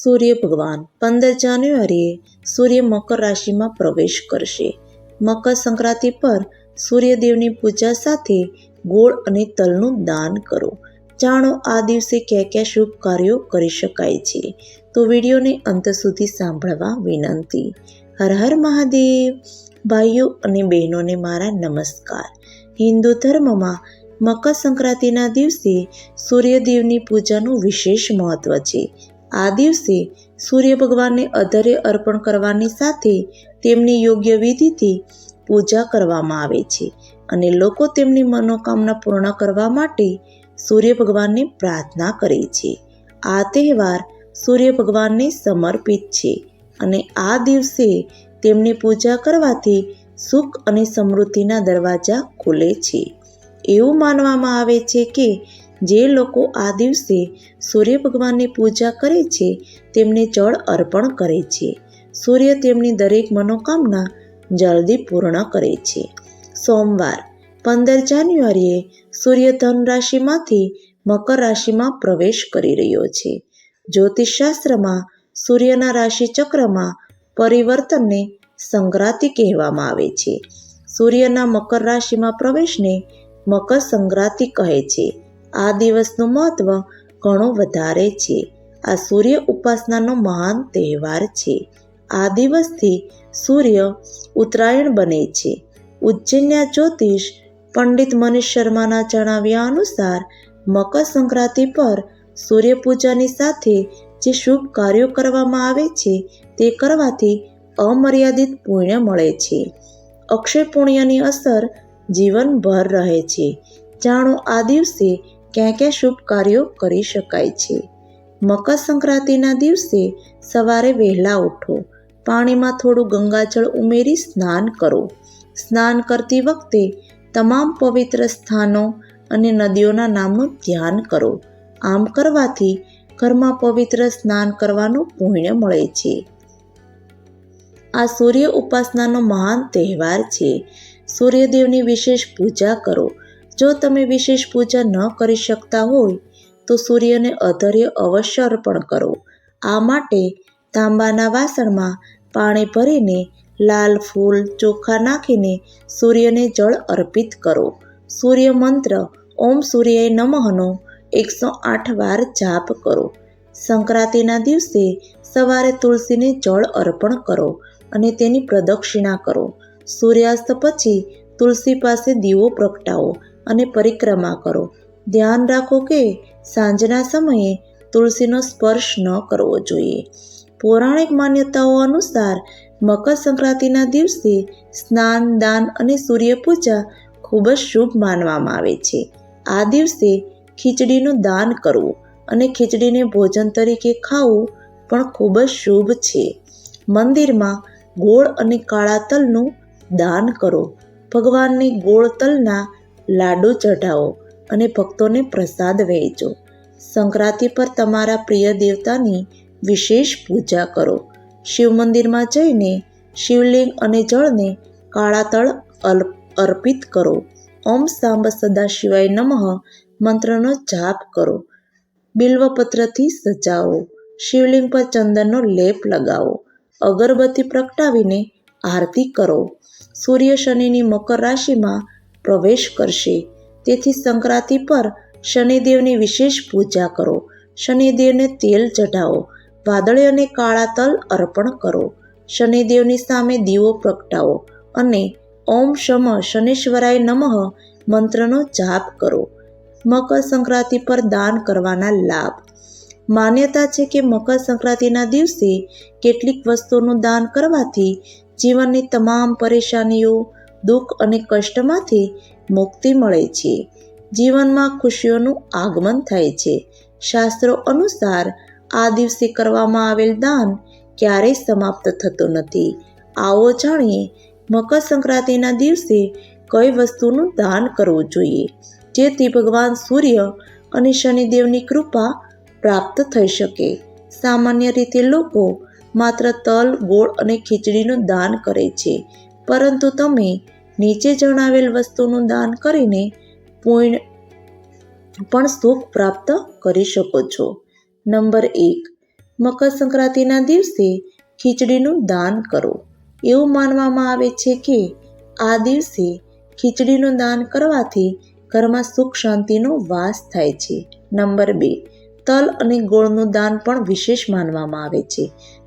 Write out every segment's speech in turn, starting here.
સૂર્ય ભગવાન પંદર જાન્યુઆરીએ સૂર્ય મકર રાશિમાં પ્રવેશ કરશે. મકર સંક્રાંતિ પર સૂર્યદેવની પૂજા સાથે ગોળ અને તલનું દાન કરો. જાણો આ દિવસે ક્યાં ક્યાં શુભ કાર્યો કરી શકાય છે. તો વિડીયોને અંત સુધી સાંભળવા વિનંતી. હર હર મહાદેવ. ભાઈઓ અને બહેનોને મારા નમસ્કાર. હિન્દુ ધર્મમાં મકર સંક્રાંતિના દિવસે સૂર્યદેવની પૂજાનું વિશેષ મહત્વ છે. આ દિવસે સૂર્ય ભગવાનને અધરે અર્પણ કરવાની સાથે તેમની યોગ્ય વિધિથી પૂજા કરવામાં આવે છે અને લોકો તેમની મનોકામના પૂર્ણ કરવા માટે સૂર્ય ભગવાનને પ્રાર્થના કરે છે. આ તહેવાર સૂર્ય ભગવાનને સમર્પિત છે અને આ દિવસે તેમની પૂજા કરવાથી સુખ અને સમૃદ્ધિના દરવાજા ખુલે છે. એવું માનવામાં આવે છે કે જે લોકો આ દિવસે સૂર્ય ભગવાનની પૂજા કરે છે, તેમને જળ અર્પણ કરે છે. સૂર્ય તેમની દરેક મનોકામના જલ્દી પૂર્ણ કરે છે. સોમવાર, પંદર જાન્યુઆરીએ સૂર્ય ધન રાશિમાંથી મકર રાશિમાં પ્રવેશ કરી રહ્યો છે. જ્યોતિષશાસ્ત્રમાં સૂર્યના રાશિચક્રમાં પરિવર્તનને સંક્રાંતિ કહેવામાં આવે છે. સૂર્યના મકર રાશિમાં પ્રવેશને મકર સંક્રાંતિ કહે છે. આ દિવસનું મહત્વ ઘણું વધારે છે. આ સૂર્ય ઉપાસનાનો મહાન તહેવાર છે. આ દિવસથી સૂર્ય ઉત્તરાયણ બને છે. ઉજ્જૈનના જ્યોતિષ પંડિત મનીષ શર્માના જણાવ્યા અનુસાર, મકર સંક્રાંતિ પર સૂર્યપૂજાની સાથે જે શુભ કાર્યો કરવામાં આવે છે, તે કરવાથી અમર્યાદિત પુણ્ય મળે છે. અક્ષય પુણ્યની અસર જીવનભર રહે છે. જાણો, આ દિવસે ક્યાં ક્યાં શુભ કાર્યો કરી શકાય છે? મકર સંક્રાંતિના દિવસે સવારે વહેલા ઉઠો. પાણીમાં થોડું ગંગાજળ ઉમેરી સ્નાન કરો. સ્નાન કરતી વખતે તમામ પવિત્ર સ્થાનો અને નદીઓના નામનું ધ્યાન કરો. આમ કરવાથી ઘરમાં પવિત્ર સ્નાન કરવાનું પુણ્ય મળે છે. આ સૂર્ય ઉપાસનાનો મહાન તહેવાર છે. સૂર્યદેવની વિશેષ પૂજા કરો. જો તમે વિશેષ પૂજા ન કરી શકતા હોય, તો સૂર્યને અધર્ય અવશ્ય અર્પણ કરો. આ માટે તાંબાના વાસણમાં પાણી ભરીને લાલ ફૂલ ચોખા નાખીને સૂર્યને જળ અર્પિત કરો. સૂર્ય મંત્ર ઓમ સૂર્ય નમઃનો એકસો આઠ વાર જાપ કરો. સંક્રાંતિના દિવસે સવારે તુલસીને જળ અર્પણ કરો અને તેની પ્રદક્ષિણા કરો. સૂર્યાસ્ત પછી તુલસી પાસે દીવો પ્રગટાવો. અને પરિક્રમા કરો. ધ્યાન રાખો કે સાંજના સમયે તુલસીનો સ્પર્શ ન કરવો જોઈએ. પૌરાણિક માન્યતાઓ અનુસાર મકર સંક્રાંતિના દિવસે સ્નાન, દાન અને સૂર્યપૂજા ખૂબ જ શુભ માનવામાં આવે છે. આ દિવસે ખીચડીનું દાન કરવું અને ખીચડીને ભોજન તરીકે ખાવું પણ ખૂબ જ શુભ છે. મંદિરમાં ગોળ અને કાળા તલનું દાન કરો. ભગવાનને ગોળ તલના લાડુ ચઢાવો અને ભક્તોને પ્રસાદ વહેંચો. સંક્રાંતિ પર તમારા પ્રિય દેવતાની વિશેષ પૂજા કરો. શિવ મંદિરમાં જઈને શિવલિંગ અને જળને કાળા તળ અર્પિત કરો. ઓમ સાંબ સદા શિવાય નમઃ મંત્રનો જાપ કરો. બિલ્વપત્રથી સજાવો. શિવલિંગ પર ચંદનનો લેપ લગાવો. અગરબત્તી પ્રગટાવીને આરતી કરો. સૂર્ય શનિની મકર રાશિમાં પ્રવેશ કરશે. તેથી સંક્રાંતિ પર શનિદેવની વિશેષ પૂજા કરો. શનિદેવને તેલ ચઢાવો. વાદળી અને કાળા તલ અર્પણ કરો. શનિદેવની સામે દીવો પ્રગટાવો અને ઓમ શમ શનિશ્વરાય નમઃ મંત્રનો જાપ કરો. મકર સંક્રાંતિ પર દાન કરવાના લાભ. માન્યતા છે કે મકર સંક્રાંતિના દિવસે કેટલીક વસ્તુઓનું દાન કરવાથી જીવનની તમામ પરેશાનીઓ દુઃખ અને કષ્ટમાંથી મુક્તિ મળે છે. જીવનમાં ખુશીઓનું આગમન થાય છે. શાસ્ત્રો અનુસાર આ દિવસે કરવામાં આવેલ દાન ક્યારેય સમાપ્ત થતું નથી. આવો જાણીએ મકર સંક્રાંતિના દિવસે કઈ વસ્તુનું દાન કરવું જોઈએ, જેથી ભગવાન સૂર્ય અને શનિદેવની કૃપા પ્રાપ્ત થઈ શકે. સામાન્ય રીતે લોકો માત્ર તલ, ગોળ અને ખીચડીનું દાન કરે છે. પરંતુ તમે નીચે જણાવેલ વસ્તુનું દાન કરીને પૂર્ણ પણ સુખ પ્રાપ્ત કરી શકો છો. નંબર એક, મકર સંક્રાંતિના દિવસે ખીચડીનું દાન કરો. એવું માનવામાં આવે છે કે આ દિવસે ખીચડીનું દાન કરવાથી ઘરમાં સુખ શાંતિનો વાસ થાય છે. નંબર બે, તલ અને ગોળનું દાન પણ વિશેષ માનવામાં આવે છે.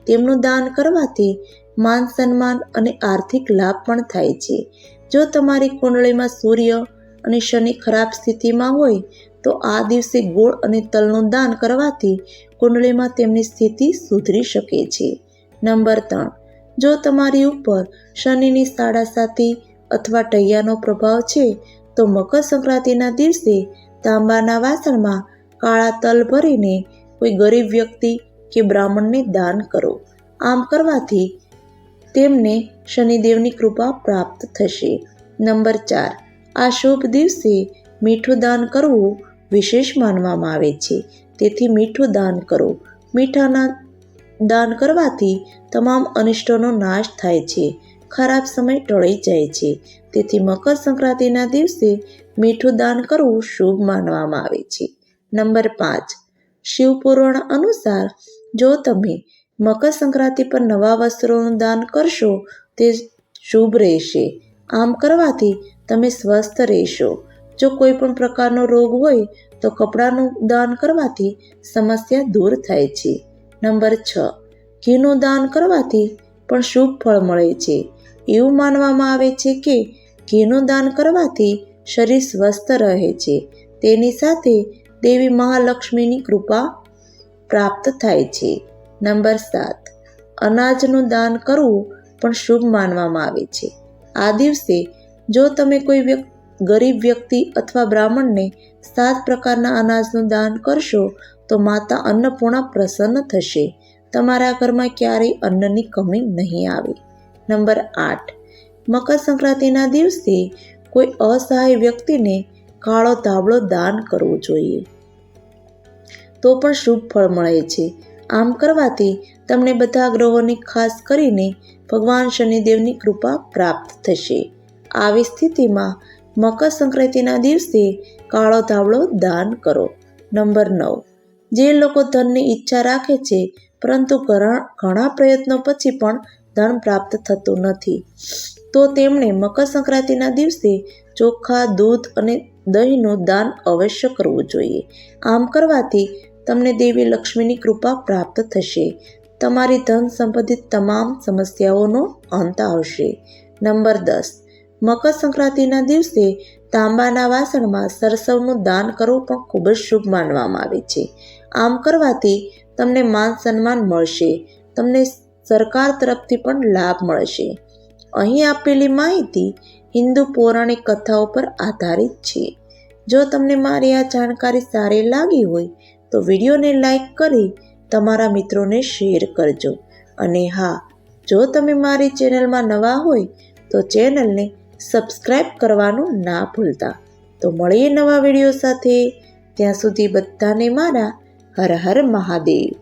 તેમનું દાન કરવાથી માન સન્માન અને આર્થિક લાભ પણ થાય છે. જો તમારી કુંડળીમાં સૂર્ય અને શનિ ખરાબ સ્થિતિમાં હોય, તો આ દિવસે ગોળ અને તલનું દાન કરવાથી કુંડળીમાં તેમની સ્થિતિ સુધરી શકે છે. નંબર ત્રણ. જો તમારી ઉપર શનિની સાડા સાતી અથવા ટૈયાનો પ્રભાવ છે, તો મકર સંક્રાંતિના દિવસે તાંબાના વાસણમાં કાળા તલ ભરીને કોઈ ગરીબ વ્યક્તિ કે બ્રાહ્મણને દાન કરો. આમ કરવાથી તેમને શનિદેવની કૃપા પ્રાપ્ત થશે. નંબર ચાર. આ શુભ દિવસે મીઠું દાન કરવું વિશેષ માનવામાં આવે છે. તેથી મીઠું દાન કરો. મીઠાના દાન કરવાથી તમામ અનિષ્ટોનો નાશ થાય છે. ખરાબ સમય ટળી જાય છે. તેથી મકર સંક્રાંતિના દિવસે મીઠું દાન કરવું શુભ માનવામાં આવે છે. નંબર પાંચ. શિવપુરાણ અનુસાર જો તમે મકર સંક્રાંતિ પર નવા વસ્ત્રોનું દાન કરશો, તે શુભ રહેશે. આમ કરવાથી તમે સ્વસ્થ રહેશો. જો કોઈ પણ પ્રકારનો રોગ હોય, તો કપડાનું દાન કરવાથી સમસ્યા દૂર થાય છે. નંબર છ. ઘીનું દાન કરવાથી પણ શુભ ફળ મળે છે. એવું માનવામાં આવે છે કે ઘીનું દાન કરવાથી શરીર સ્વસ્થ રહે છે. તેની સાથે દેવી મહાલક્ષ્મીની કૃપા પ્રાપ્ત થાય છે. નંબર સાત. અનાજનું દાન કરવું પણ શુભ માનવામાં આવે છે. આ દિવસે જો તમે કોઈ ગરીબ વ્યક્તિ અથવા બ્રાહ્મણને સાત પ્રકારના અનાજનું દાન કરશો, તો માતા અન્નપૂર્ણા પ્રસન્ન થશે. તમારા ઘરમાં ક્યારેય અન્નની કમી નહીં આવે. નંબર આઠ. મકર સંક્રાંતિના દિવસે કોઈ અસહાય વ્યક્તિને કાળો ધાબળો દાન કરવો જોઈએ. તો પણ શુભ ફળ મળે છે. આમ કરવાથી તમને બધા ગ્રહોની ખાસ કરીને ભગવાન શનિદેવની કૃપા પ્રાપ્ત થશે. આવી સ્થિતિમાં મકર સંક્રાંતિના દિવસે કાળો ધાવળો દાન કરો. નંબર નવ. જે લોકો ધનની ઈચ્છા રાખે છે, પરંતુ ઘણા પ્રયત્નો પછી પણ ધન પ્રાપ્ત થતું નથી, તો તેમણે મકર સંક્રાંતિના દિવસે ચોખા, દૂધ અને દહીંનું દાન અવશ્ય કરવું જોઈએ. આમ કરવાથી તમને દેવી લક્ષ્મીની કૃપા પ્રાપ્ત થશે. તમારી ધન સંબંધિત તમામ સમસ્યાઓનો અંત આવશે. નંબર દસ. મકર સંક્રાંતિના દિવસે તાંબાના વાસણમાં સરસવનું દાન કરવું પણ ખૂબ જ શુભ માનવામાં આવે છે. આમ કરવાથી તમને માન સન્માન મળશે. તમને સરકાર તરફથી પણ લાભ મળશે. અહીં આપેલી માહિતી હિન્દુ પૌરાણિક કથાઓ પર આધારિત છે. જો તમને મારી આ જાણકારી સારી લાગી હોય તો વિડીયોને લાઈક કરી તમારા મિત્રોને શેર કરજો. અને હા, જો તમે મારી ચેનલમાં નવા હોય, તો ચેનલને સબસ્ક્રાઈબ કરવાનું ના ભૂલતા. તો મળીએ નવા વીડિયો સાથે. ત્યાં સુધી બધાને મારા હર હર મહાદેવ.